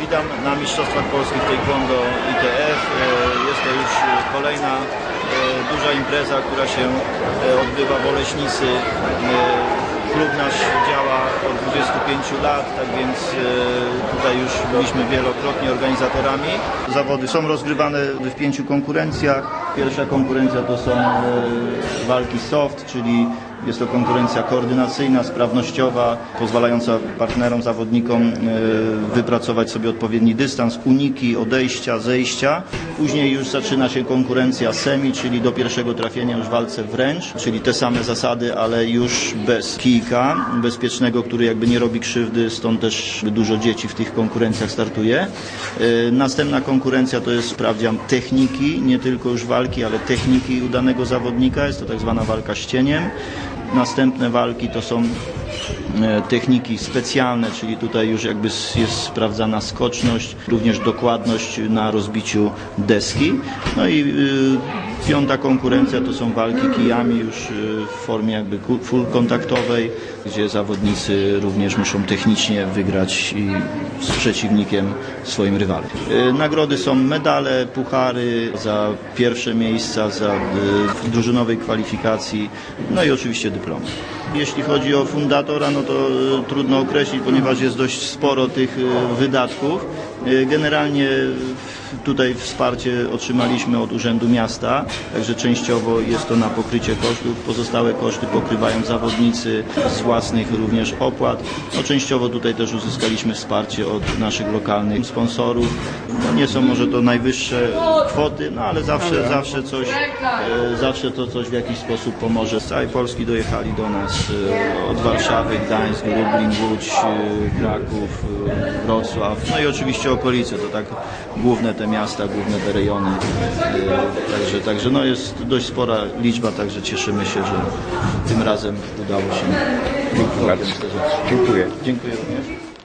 Witam na Mistrzostwach Polskich Taekwondo ITF. E, Jest to już e, kolejna e, duża impreza, która się odbywa w Oleśnicy. Klub nasz działa od 25 lat, tak więc tutaj już byliśmy wielokrotnie organizatorami. Zawody są rozgrywane w pięciu konkurencjach. Pierwsza konkurencja to są walki soft, czyli jest to konkurencja koordynacyjna, sprawnościowa, pozwalająca partnerom, zawodnikom e, wypracować sobie odpowiedni dystans, uniki, odejścia, zejścia. Później już zaczyna się konkurencja semi, czyli do pierwszego trafienia już walce wręcz, czyli te same zasady, ale już bez kijka bezpiecznego, który jakby nie robi krzywdy, stąd też dużo dzieci w tych konkurencjach startuje. E, Następna konkurencja to jest sprawdzian techniki, nie tylko już walki, ale techniki u danego zawodnika, jest to tak zwana walka z cieniem. Następne walki to są techniki specjalne, czyli tutaj już jakby jest sprawdzana skoczność, również dokładność na rozbiciu deski. No i y, piąta konkurencja to są walki kijami już y, w formie jakby full kontaktowej, gdzie zawodnicy również muszą technicznie wygrać z przeciwnikiem swoim rywalem. Nagrody są medale, puchary za pierwsze miejsca, za drużynowej kwalifikacji, no i oczywiście dyplomy. Jeśli chodzi o fundatora, no to y, trudno określić, ponieważ jest dość sporo tych y, wydatków. Y, Generalnie tutaj wsparcie otrzymaliśmy od Urzędu Miasta, także częściowo jest to na pokrycie kosztów. Pozostałe koszty pokrywają zawodnicy z własnych również opłat. No, częściowo tutaj też uzyskaliśmy wsparcie od naszych lokalnych sponsorów. No, nie są może to najwyższe kwoty, no ale zawsze, zawsze coś, e, zawsze to coś w jakiś sposób pomoże. Z całej Polski dojechali do nas e, od Warszawy, Gdańsk, Lublin, Łódź, e, Kraków, Wrocław, no i oczywiście okolice, to tak główne te miasta, główne te rejony. E, Także, także no jest dość spora liczba, także cieszymy się, że tym razem udało się. Dziękuję. Dziękuję również.